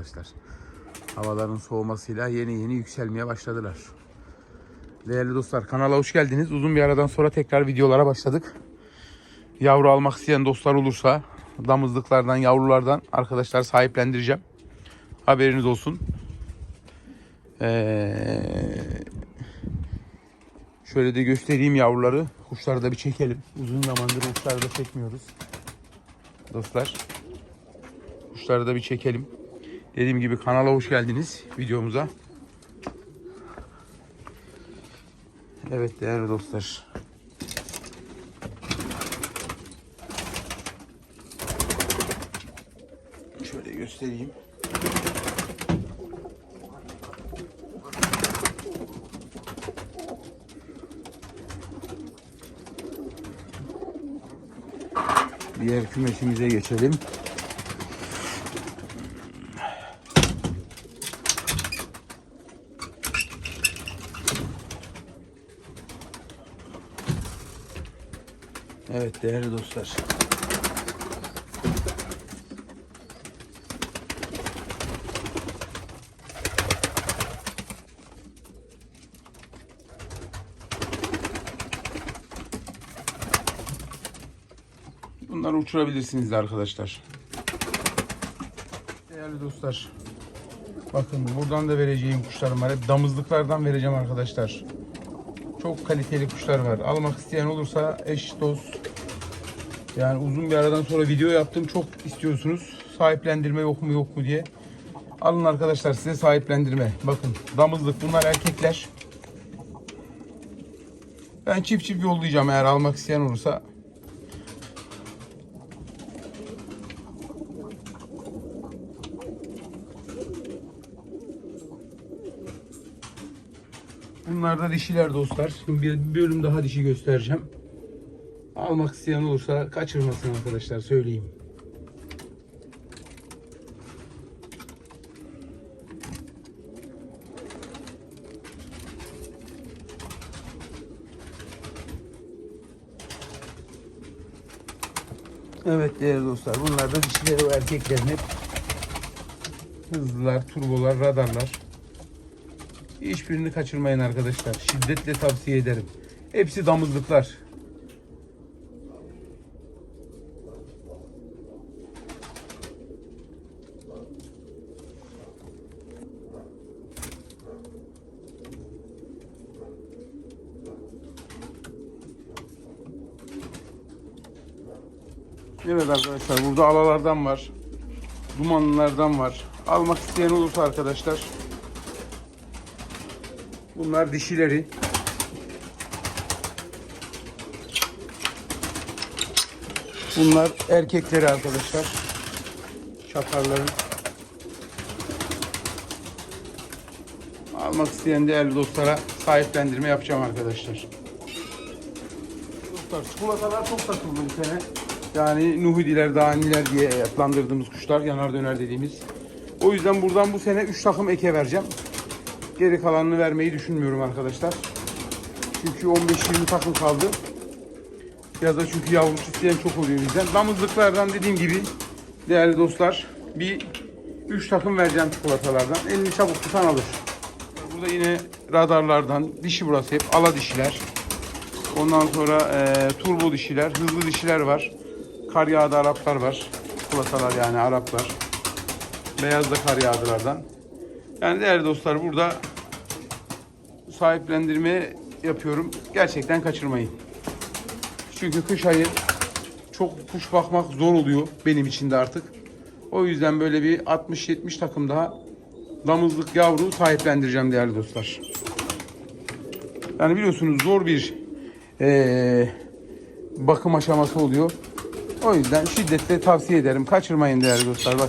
arkadaşlar. Havaların soğumasıyla yeni yeni yükselmeye başladılar. Değerli dostlar kanala hoş geldiniz. Uzun bir aradan sonra tekrar videolara başladık. Yavru almak isteyen dostlar olursa damızlıklardan, yavrulardan arkadaşlar sahiplendireceğim. Haberiniz olsun. Ee, şöyle de göstereyim yavruları. Kuşları da bir çekelim. Uzun zamandır kuşları da çekmiyoruz. Dostlar. Kuşları da bir çekelim. Dediğim gibi kanala hoş geldiniz videomuza. Evet değerli dostlar. Şöyle göstereyim. Diğer kümesimize geçelim. Evet değerli dostlar. Bunları uçurabilirsiniz de arkadaşlar. Değerli dostlar. Bakın buradan da vereceğim kuşlarım var. Hep damızlıklardan vereceğim arkadaşlar. Çok kaliteli kuşlar var. Almak isteyen olursa eş dost. Yani uzun bir aradan sonra video yaptım. Çok istiyorsunuz. Sahiplendirme yok mu yok mu diye. Alın arkadaşlar size sahiplendirme. Bakın damızlık bunlar erkekler. Ben çift çift yollayacağım eğer almak isteyen olursa. Bunlar da dişiler dostlar. Şimdi bir bölüm daha dişi göstereceğim. Almak isteyen olursa kaçırmasın arkadaşlar söyleyeyim. Evet değerli dostlar bunlar da dişileri ve erkeklerin hep hızlılar, turbolar, radarlar. Hiçbirini kaçırmayın arkadaşlar. Şiddetle tavsiye ederim. Hepsi damızlıklar. Evet arkadaşlar burada alalardan var. Dumanlılardan var. Almak isteyen olursa arkadaşlar Bunlar dişileri. Bunlar erkekleri arkadaşlar. Çakarların. Almak isteyen değerli dostlara sahiplendirme yapacağım arkadaşlar. Dostlar çikolatalar çok satıldı bu sene. Yani Nuhudiler, Daniler diye adlandırdığımız kuşlar, yanar döner dediğimiz. O yüzden buradan bu sene 3 takım eke vereceğim. Geri kalanını vermeyi düşünmüyorum arkadaşlar. Çünkü 15-20 takım kaldı. Ya da çünkü yavru isteyen çok oluyor bizden. Damızlıklardan dediğim gibi değerli dostlar bir 3 takım vereceğim çikolatalardan. Elini çabuk tutan alır. Burada yine radarlardan dişi burası hep ala dişiler. Ondan sonra e, turbo dişiler, hızlı dişiler var. Kar yağdı Araplar var. Çikolatalar yani Araplar. Beyaz da kar yağdılardan. Yani değerli dostlar burada sahiplendirme yapıyorum. Gerçekten kaçırmayın. Çünkü kış ayı çok kuş bakmak zor oluyor benim için de artık. O yüzden böyle bir 60-70 takım daha damızlık yavru sahiplendireceğim değerli dostlar. Yani biliyorsunuz zor bir eee, bakım aşaması oluyor. O yüzden şiddetle tavsiye ederim. Kaçırmayın değerli dostlar. Bak.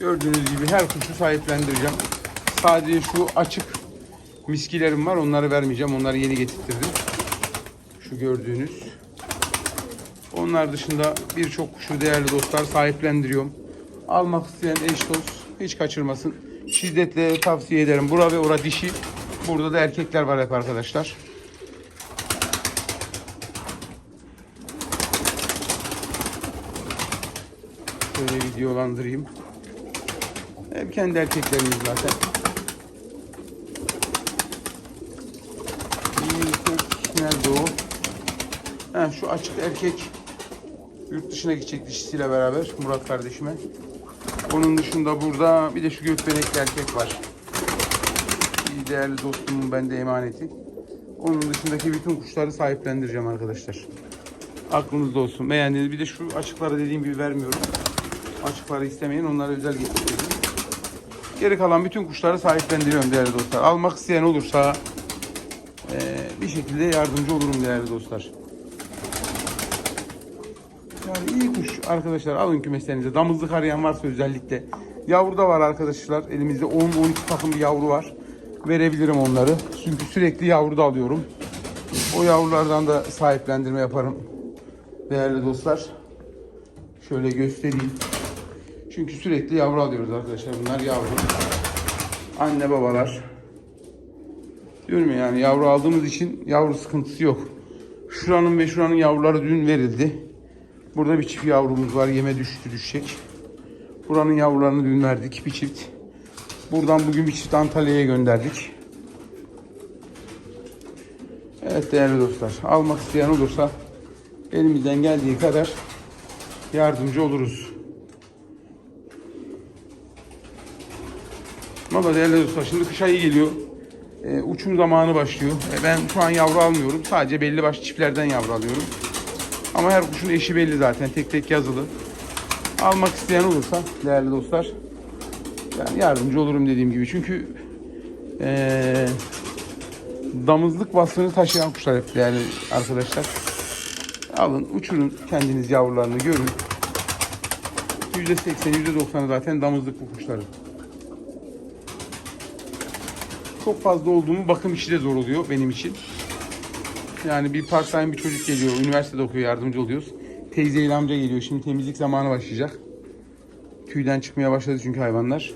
Gördüğünüz gibi her kuşu sahiplendireceğim. Sadece şu açık miskilerim var. Onları vermeyeceğim. Onları yeni getirttirdim. Şu gördüğünüz. Onlar dışında birçok kuşu değerli dostlar sahiplendiriyorum. Almak isteyen eş dost hiç kaçırmasın. Şiddetle tavsiye ederim. Bura ve ora dişi. Burada da erkekler var hep arkadaşlar. Şöyle videolandırayım. Hep kendi erkeklerimiz zaten. Nerede o? Ha, şu açık erkek yurt dışına gidecek dişisiyle beraber Murat kardeşime. Onun dışında burada bir de şu gökbenekli erkek var. Bir değerli dostumun bende emaneti. Onun dışındaki bütün kuşları sahiplendireceğim arkadaşlar. Aklınızda olsun. Beğendiğiniz bir de şu açıkları dediğim gibi vermiyorum. Açıkları istemeyin onlara özel getirdim. Geri kalan bütün kuşları sahiplendiriyorum değerli dostlar. Almak isteyen olursa eee, bir şekilde yardımcı olurum değerli dostlar. Yani iyi kuş arkadaşlar alın kümeslerinize. Damızlık arayan varsa özellikle. Yavru da var arkadaşlar. Elimizde 10-12 takım bir yavru var. Verebilirim onları. Çünkü sürekli yavru da alıyorum. O yavrulardan da sahiplendirme yaparım. Değerli dostlar. Şöyle göstereyim. Çünkü sürekli yavru alıyoruz arkadaşlar. Bunlar yavru. Anne babalar. Diyorum ya yani yavru aldığımız için yavru sıkıntısı yok. Şuranın ve şuranın yavruları dün verildi. Burada bir çift yavrumuz var. Yeme düştü düşecek. Buranın yavrularını dün verdik. Bir çift. Buradan bugün bir çift Antalya'ya gönderdik. Evet değerli dostlar. Almak isteyen olursa elimizden geldiği kadar yardımcı oluruz. Valla değerli dostlar şimdi kış ayı geliyor. Ee, uçum zamanı başlıyor. Ee, ben şu an yavru almıyorum. Sadece belli başlı çiftlerden yavru alıyorum. Ama her kuşun eşi belli zaten. Tek tek yazılı. Almak isteyen olursa değerli dostlar yani yardımcı olurum dediğim gibi. Çünkü eee, damızlık vasfını taşıyan kuşlar hep değerli arkadaşlar. Alın uçurun kendiniz yavrularını görün. %80 %90'ı zaten damızlık bu kuşların. Çok fazla olduğumu bakım işi de zor oluyor benim için. Yani bir part time bir çocuk geliyor, üniversitede okuyor, yardımcı oluyoruz. Teyze ile amca geliyor, şimdi temizlik zamanı başlayacak. Tüyden çıkmaya başladı çünkü hayvanlar.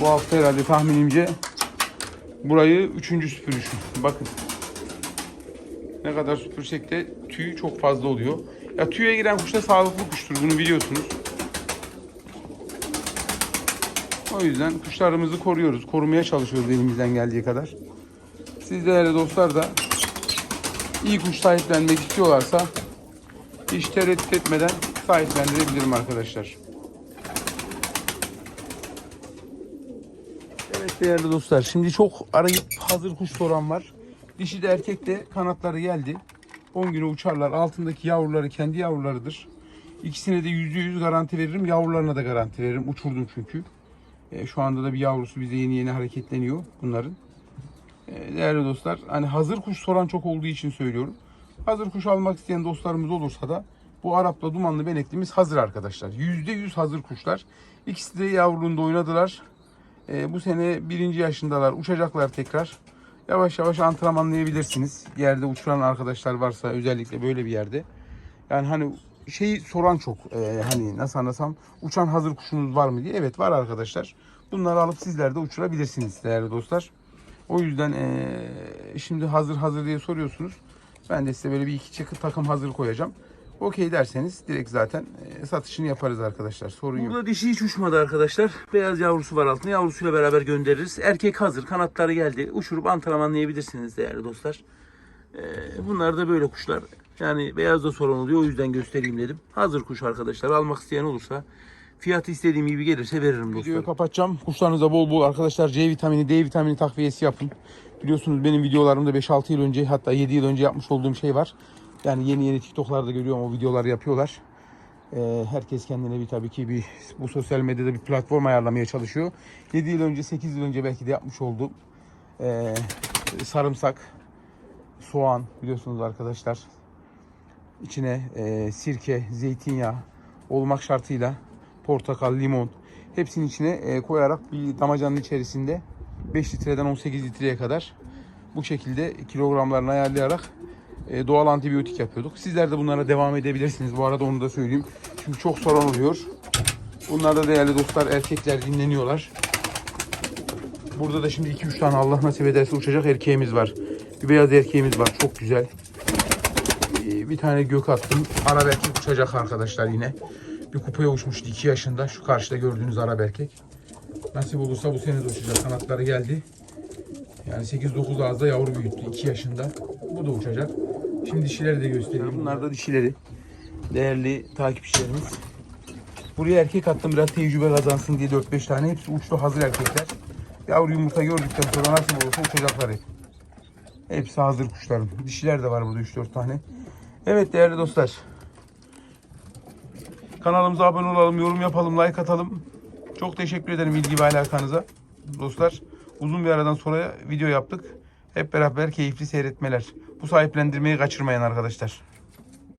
Bu hafta herhalde tahminimce burayı üçüncü süpürüşüm. Bakın. Ne kadar süpürsek de tüy çok fazla oluyor. Ya tüye giren kuş da sağlıklı kuştur, bunu biliyorsunuz. O yüzden kuşlarımızı koruyoruz, korumaya çalışıyoruz elimizden geldiği kadar. Siz değerli dostlar da iyi kuş sahiplenmek istiyorlarsa hiç tereddüt etmeden sahiplendirebilirim arkadaşlar. Evet değerli dostlar şimdi çok arayıp hazır kuş soran var. Dişi de erkek de kanatları geldi. 10 güne uçarlar. Altındaki yavruları kendi yavrularıdır. İkisine de %100 garanti veririm. Yavrularına da garanti veririm. Uçurdum çünkü. E, şu anda da bir yavrusu bize yeni yeni hareketleniyor bunların. E, değerli dostlar hani hazır kuş soran çok olduğu için söylüyorum. Hazır kuş almak isteyen dostlarımız olursa da bu Arap'la dumanlı beneklimiz hazır arkadaşlar. %100 hazır kuşlar. İkisi de yavruluğunda oynadılar. E, bu sene birinci yaşındalar. Uçacaklar tekrar. Yavaş yavaş antrenmanlayabilirsiniz. Yerde uçuran arkadaşlar varsa özellikle böyle bir yerde. Yani hani şeyi soran çok. e, hani nasıl anlasam uçan hazır kuşunuz var mı diye. Evet var arkadaşlar. Bunları alıp sizler de uçurabilirsiniz değerli dostlar. O yüzden eee, şimdi hazır hazır diye soruyorsunuz. Ben de size böyle bir iki çakı takım hazır koyacağım. Okey derseniz direkt zaten eee, satışını yaparız arkadaşlar. Sorun yok. Burada dişi hiç uçmadı arkadaşlar. Beyaz yavrusu var altında. Yavrusuyla beraber göndeririz. Erkek hazır. Kanatları geldi. Uçurup antrenmanlayabilirsiniz değerli dostlar. Ee, bunlar da böyle kuşlar. Yani beyaz da sorun oluyor. O yüzden göstereyim dedim. Hazır kuş arkadaşlar. Almak isteyen olursa fiyatı istediğim gibi gelirse veririm dostlar. Videoyu kapatacağım. Kuşlarınıza bol bol arkadaşlar C vitamini, D vitamini takviyesi yapın. Biliyorsunuz benim videolarımda 5-6 yıl önce hatta 7 yıl önce yapmış olduğum şey var. Yani yeni yeni TikTok'larda görüyorum o videoları yapıyorlar. Ee, herkes kendine bir tabii ki bir bu sosyal medyada bir platform ayarlamaya çalışıyor. 7 yıl önce 8 yıl önce belki de yapmış olduğum ee, sarımsak, soğan biliyorsunuz arkadaşlar. İçine ee, sirke, zeytinyağı olmak şartıyla portakal, limon hepsinin içine e, koyarak bir damacanın içerisinde 5 litreden 18 litreye kadar bu şekilde kilogramlarını ayarlayarak e, doğal antibiyotik yapıyorduk. Sizler de bunlara devam edebilirsiniz. Bu arada onu da söyleyeyim. Çünkü çok sorun oluyor. Bunlar da değerli dostlar erkekler dinleniyorlar. Burada da şimdi 2-3 tane Allah nasip ederse uçacak erkeğimiz var. Bir beyaz erkeğimiz var. Çok güzel. Bir tane gök attım. Ara belki uçacak arkadaşlar yine. bir kupaya uçmuştu 2 yaşında. Şu karşıda gördüğünüz Arap erkek. Nasip olursa bu sene de uçacak. Kanatları geldi. Yani 8-9 ağızda yavru büyüttü 2 yaşında. Bu da uçacak. Şimdi dişileri de göstereyim. Bunlar da dişileri. Değerli takipçilerimiz. Buraya erkek attım biraz tecrübe kazansın diye 4-5 tane. Hepsi uçtu hazır erkekler. Yavru yumurta gördükten sonra nasip olursa uçacaklar hep. Hepsi hazır kuşların. Dişiler de var burada 3-4 tane. Evet değerli dostlar. Kanalımıza abone olalım, yorum yapalım, like atalım. Çok teşekkür ederim ilgi ve alakanıza. Dostlar uzun bir aradan sonra video yaptık. Hep beraber keyifli seyretmeler. Bu sahiplendirmeyi kaçırmayın arkadaşlar.